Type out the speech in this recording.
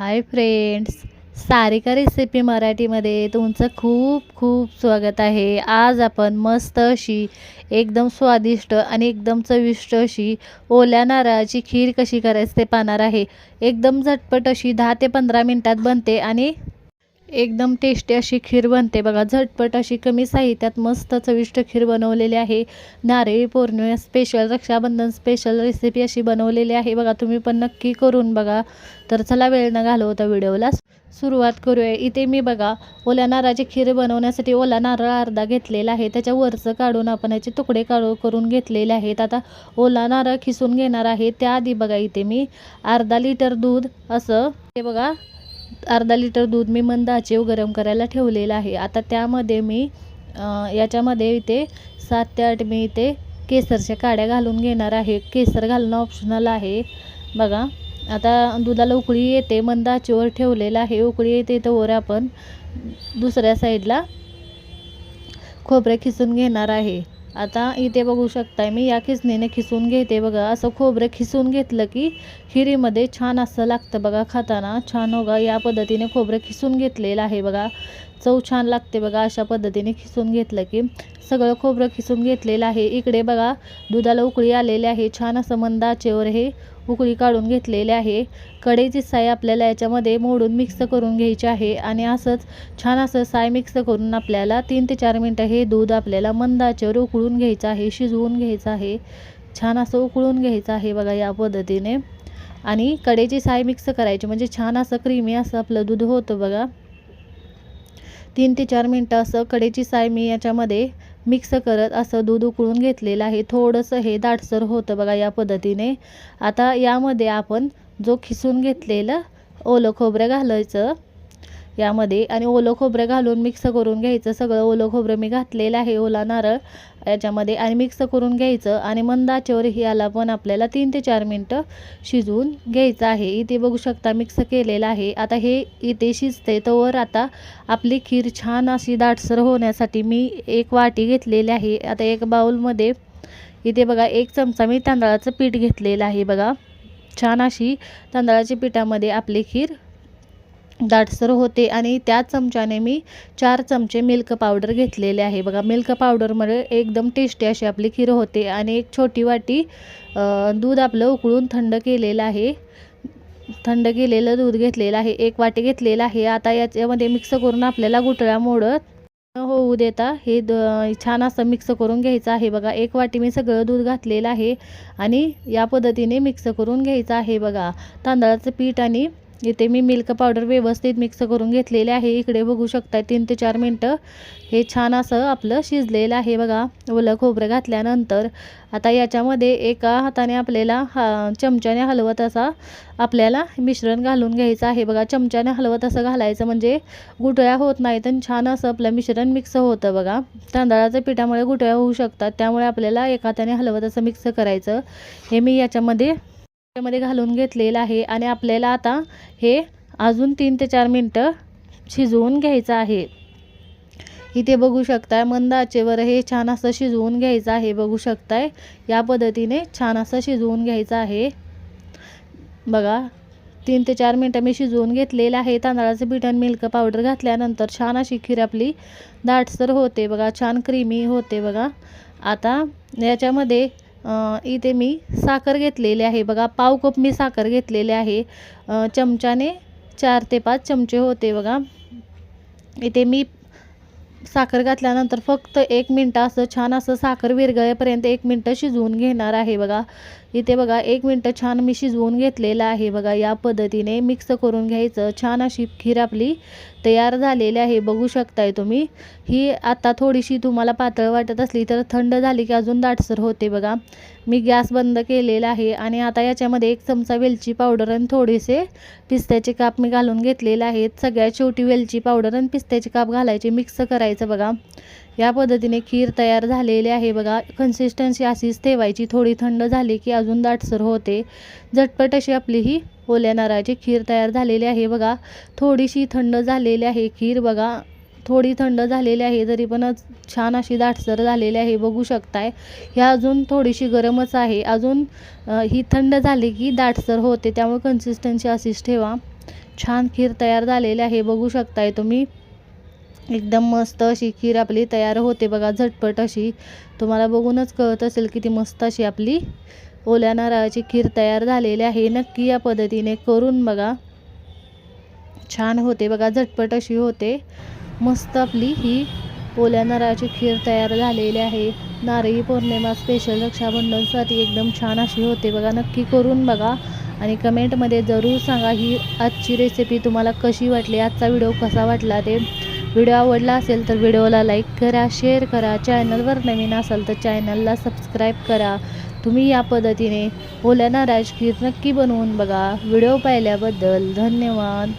Hi friends Sarika recipe मराठीमध्ये तुमचं खूप खूप स्वागत आहे. आज आपण मस्त अशी एकदम स्वादिष्ट आणि एकदम चविष्ट अशी ओल्या नारळाची खीर कशी करायची ते पाहणार आहे. एकदम झटपट अशी दहा ते पंधरा मिनटात बनते आणि एकदम टेस्टी अशी खीर बनते. बघा झटपट अशी कमी साहित्यात मस्त चविष्ट खीर बनवलेली आहे. Narali Purnima special Rakshabandhan special recipe अशी बनवलेली आहे. बघा तुम्ही पण नक्की करून बघा. तर चला वेळ न घालवता व्हिडिओला सुरुवात करूया. इथे मी बघा ओल्या नारळाची खीर बनवण्यासाठी ओला नारळ अर्धा घेतलेला आहे. त्याच्या वरचं काढून आपण याचे तुकडे काढू करून घेतलेले आहेत. आता ओला नारळ खिसून घेणार आहे. त्याआधी बघा इथे मी अर्धा लिटर दूध असं हे बघा अर्धा लिटर दूध मी मंद आचेव गरम करायला ठेवलेलं आहे. आता त्यामध्ये मी याच्यामध्ये इथे सात ते आठ मी इथे केसरच्या काड्या घालून घेणार आहे. केसर घालणं ऑप्शनल आहे. बघा आता दुधाला उकळी येते मंद आचेवर ठेवलेलं आहे. उकळी येते तर वर आपण दुसऱ्या साईडला खोबरे खिसून घेणार आहे. आता इथे बघू शकताय मी या खिसणीने खिसून घेते बघा. असं खोबरं खिसून घेतलं की खिरीमध्ये छान असं लागतं बघा खाताना. छान होगा या पद्धतीने खोबरं खिसून घेतलेलं आहे बघा. चव छान लागते बघा अशा पद्धतीने खिसून घेतलं की. सगळं खोबरं खिसून घेतलेलं आहे. इकडे बघा दुधाला उकळी आलेली आहे. छान असं मंद आचेवर हे उकळी काढून घेतलेले आहे. कढईची साय आपल्याला याच्यामध्ये मोडून मिक्स करून घ्यायची आहे आणि असंच छान असं साय मिक्स करून आपल्याला तीन ते चार मिनटं हे दूध आपल्याला मंदाचर उकळून घ्यायचं आहे शिजवून घ्यायचं आहे. छान असं उकळून घ्यायचं आहे बघा या पद्धतीने. आणि कढईची साय मिक्स करायची म्हणजे छान असं क्रीमी असं आपलं दूध होतं बघा. तीन ते चार मिनटं असं कढईची साय मी याच्यामध्ये मिक्स करत असं दूध उकळून घेतलेलं आहे. थोडंसं हे दाटसर होतं बघा या पद्धतीने. आता यामध्ये आपण जो खिसून घेतलेलं ओलं खोबरं घालायचं यामध्ये आणि ओलं खोबरं घालून मिक्स करून घ्यायचं. सगळं ओलं खोबरं मी घातलेलं आहे ओला नारळ याच्यामध्ये आणि मिक्स करून घ्यायचं आणि मंद आचेवर याला पण आपल्याला तीन ते चार मिनटं शिजवून घ्यायचं आहे. इथे बघू शकता मिक्स केलेलं आहे. आता हे इथे शिजते तर आता आपली खीर छान अशी दाटसर होण्यासाठी मी एक वाटी घेतलेली आहे. आता एक बाऊलमध्ये इथे बघा एक चमचा मी तांदळाचं पीठ घेतलेलं आहे बघा. छान अशी तांदळाच्या पिठामध्ये आपली खीर दाटसर होते आणि त्या चमच्याने मी चार चमचे मिल्क पावडर घेतलेले आहे. बघा मिल्क पावडरमुळे एकदम टेस्टी अशी आपली खीर होते आणि एक छोटी वाटी दूध आपलं उकळून थंड केलेलं आहे. थंड केलेलं दूध घेतलेलं आहे. एक वाटी घेतलेलं आहे. आता याच्यामध्ये मिक्स करून आपल्याला गुटळ्या मोडत न होऊ देता हे द छान असं मिक्स करून घ्यायचं आहे. बघा एक वाटी मी सगळं दूध घातलेलं आहे आणि या पद्धतीने मिक्स करून घ्यायचं आहे. बघा तांदळाचं पीठ आणि इथे मी मिल्क पावडर व्यवस्थित मिक्स करून घेतलेले आहे. इकडे बघू शकता तीन ते चार मिनटं हे छान असं आपलं शिजलेलं आहे बघा. ओलं खोबरं घातल्यानंतर आता याच्यामध्ये एका हाताने आपल्याला हा चमच्याने हलवत असा आपल्याला मिश्रण घालून घ्यायचं आहे. बघा चमच्याने हलवत असं घालायचं म्हणजे गुटळ्या होत नाहीत आणि छान असं आपलं मिश्रण मिक्स होतं बघा. तांदळाच्या पिठामुळे गुटळ्या होऊ शकतात त्यामुळे आपल्याला एका हाताने हलवत असं मिक्स करायचं. हे मी याच्यामध्ये मध्ये घालून घेतलेलं आहे आणि आपल्याला आता हे अजून तीन ते चार मिनटं शिजवून घ्यायचं आहे. इथे बघू शकताय मंद आचेवर हे छान असं शिजवून घ्यायचं आहे. बघू शकताय या पद्धतीने छान असं शिजवून घ्यायचं आहे. बघा तीन ते चार मिनटं मी शिजवून घेतलेलं आहे. तांदळाचं पीठ आणि मिल्क पावडर घातल्यानंतर छान अशी खीर आपली दाटसर होते. बघा छान क्रीमी होते बघा. आता याच्यामध्ये इथे मी साखर घेतलेली आहे. बघा पाव कप मी साखर घेतलेली आहे. चमच्याने चार ते पाच चमचे होते बघा. इथे मी साखर घातल्यानंतर फक्त एक मिनटं असं छान असं साखर विरगळेपर्यंत एक मिनटं शिजवून घेणार आहे बघा. इथे बघा एक मिनटं छान मी शिजवून घेतलेलं आहे. बघा या पद्धतीने मिक्स करून घ्यायचं. छान अशी खीर आपली तयार झालेली आहे. बघू शकताय तुम्ही. ही आता थोडीशी तुम्हाला पातळ वाटत असली तर थंड झाली की अजून दाटसर होते बघा. मी गॅस बंद केलेला आहे आणि आता याच्यामध्ये एक चमचा वेलची पावडर आणि थोडेसे पिस्त्याचे काप मी घालून घेतलेले आहेत. सगळ्यात शेवटी वेलची पावडर आणि पिस्त्याचे काप घालायचे. मिक्स करायचं बघा. या पद्धतीने खीर तयार झालेली आहे. बघा कन्सिस्टन्सी अशीच ठेवायची. थोडी थंड झाली की अजून दाटसर होते. झटपट अशी आपली ही ओल्या नारळाची खीर तयार झालेली आहे. बघा थोडीशी थंड झालेली आहे खीर. बघा थोडी थंड झालेली आहे तरी पण छान अशी दाटसर झालेली आहे. बघू शकताय. ह्या अजून थोडीशी गरमच आहे. अजून ही थंड झाली की दाटसर होते. त्यामुळे कन्सिस्टन्सी अशीच ठेवा. छान खीर तयार झालेली आहे. बघू शकताय तुम्ही. एकदम मस्त अशी खीर आपली तयार होते बघा झटपट अशी. तुम्हाला बघूनच कळत असेल किती मस्त अशी आपली ओल्या नारळाची खीर तयार झालेली आहे. नक्की या पद्धतीने करून बघा. छान होते बघा झटपट अशी होते. मस्त आपली ही ओल्या नारळाची खीर तयार झालेली आहे. नारळी पौर्णिमा स्पेशल रक्षाबंधनसाठी एकदम छान अशी होते बघा. नक्की करून बघा आणि कमेंटमध्ये जरूर सांगा ही आजची रेसिपी तुम्हाला कशी वाटली आजचा व्हिडिओ कसा वाटला ते. व्हिडिओ आवडला असेल तर व्हिडिओला लाईक करा शेअर करा चॅनलवर नवीन असाल तर चॅनलला सबस्क्राईब करा. तुम्ही या पद्धतीने ओल्याना राजगीर नक्की बनवून बघा. व्हिडिओ पाहिल्याबद्दल धन्यवाद.